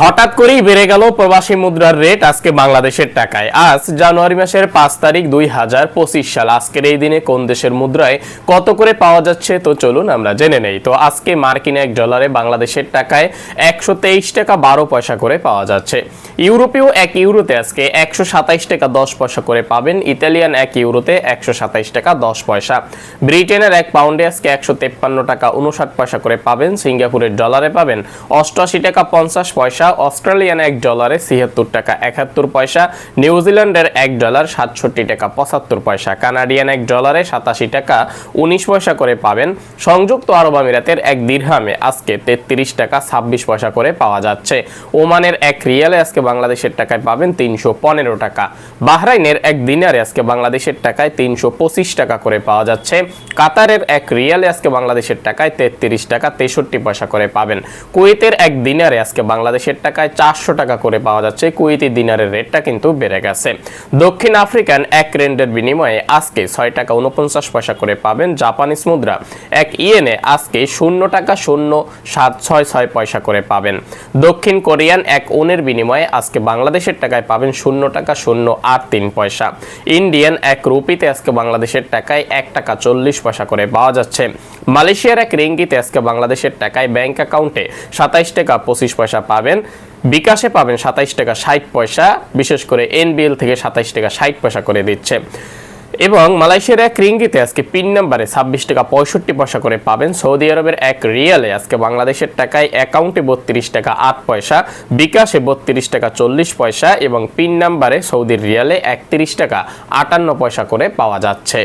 হঠাৎ করেই বেড়ে গেল প্রবাসী মুদ্রার রেট আজকে বাংলাদেশের টাকায়। আজ জানুয়ারি মাসের পাঁচ তারিখ দুই হাজার পঁচিশ সাল। আজকের এই দিনে কোন দেশের মুদ্রায় কত করে পাওয়া যাচ্ছে তো চলুন আমরা জেনে নেই। তো আজকে মার্কিন এক ডলারে বাংলাদেশের টাকায় একশো তেইশ টাকা বারো পয়সা করে পাওয়া যাচ্ছে। ইউরোপীয় এক ইউরোতে আজকে একশো সাতাইশ টাকা দশ পয়সা করে পাবেন। ইতালিয়ান এক ইউরোতে একশো সাতাইশ টাকা দশ পয়সা। ব্রিটেনের এক পাউন্ডে আজকে একশো তেপ্পান্ন টাকা উনষাট পয়সা করে পাবেন। সিঙ্গাপুরের ডলারে পাবেন অষ্টআশি টাকা পঞ্চাশ পয়সা। অস্ট্রেলিয়ান এক ডলারে ছিয়াত্তর টাকা একাত্তর পয়সা নিউজিল্যান্ডের এক ডলার সাতষট্টি টাকা পঁচাত্তর পয়সা, কানাডিয়ান এক ডলারে সাতাশি টাকা উনিশ পয়সা করে পাবেন। সংযুক্ত আরব আমিরাতের এক দিরহামে আজকে তেত্রিশ টাকা ছাব্বিশ পয়সা করে পাওয়া যাচ্ছে। ওমানের এক রিয়ালে আজকে বাংলাদেশের টাকায় পাবেন তিনশো পনেরো টাকা। বাহরাইনের এক দিনারে আজকে বাংলাদেশের টাকায় তিনশো পঁচিশ টাকা করে পাওয়া যাচ্ছে। কাতারের এক রিয়ালে আজকে বাংলাদেশের টাকায় তেত্রিশ টাকা তেষট্টি পয়সা করে পাবেন। কুয়েতের এক দিনারে আজকে বাংলাদেশের টাকায় চারশো টাকা করে পাওয়া যাচ্ছে। কুয়েতি দিনারের রেটটা কিন্তু বেড়ে গেছে। দক্ষিণ আফ্রিকান এক রেন্ডের বিনিময়ে আজকে ছয় টাকা উনপঞ্চাশ পয়সা করে পাবেন জাপানিজ মুদ্রা। এক ইয়েনে আজকে শূন্য টাকা শূন্য সাত ছয় ছয় পয়সা করে পাবেন। দক্ষিণ কোরিয়ান এক ওনের বিনিময়ে আজকে বাংলাদেশের টাকায় পাবেন শূন্য টাকা শূন্য আট তিন পয়সা। ইন্ডিয়ান এক রুপিতে আজকে বাংলাদেশের টাকায় এক টাকা চল্লিশ পয়সা করে পাওয়া যাচ্ছে। মালয়েশিয়ার এক রিঙ্গিতে আজকে বাংলাদেশের টাকায় ব্যাংক অ্যাকাউন্টে সাতাইশ টাকা পঁচিশ পয়সা পাবেন। বিকাশে পাবেন সাতাইশ টাকা ষাট পয়সা, বিশেষ করে এনবিএল থেকে সাতাইশ টাকা ষাট পয়সা করে দিচ্ছে। এবং মালয়েশিয়ার এক রিঙ্গিতে আজকে পিন নাম্বারে ছাব্বিশ টাকা পঁয়ষট্টি পয়সা করে পাবেন। সৌদি আরবের এক রিয়ালে আজকে বাংলাদেশের টাকায় অ্যাকাউন্টে বত্রিশ টাকা আট পয়সা, বিকাশে বত্রিশ টাকা চল্লিশ পয়সা এবং পিন নাম্বারে সৌদির রিয়ালে একত্রিশ টাকা আটান্ন পয়সা করে পাওয়া যাচ্ছে।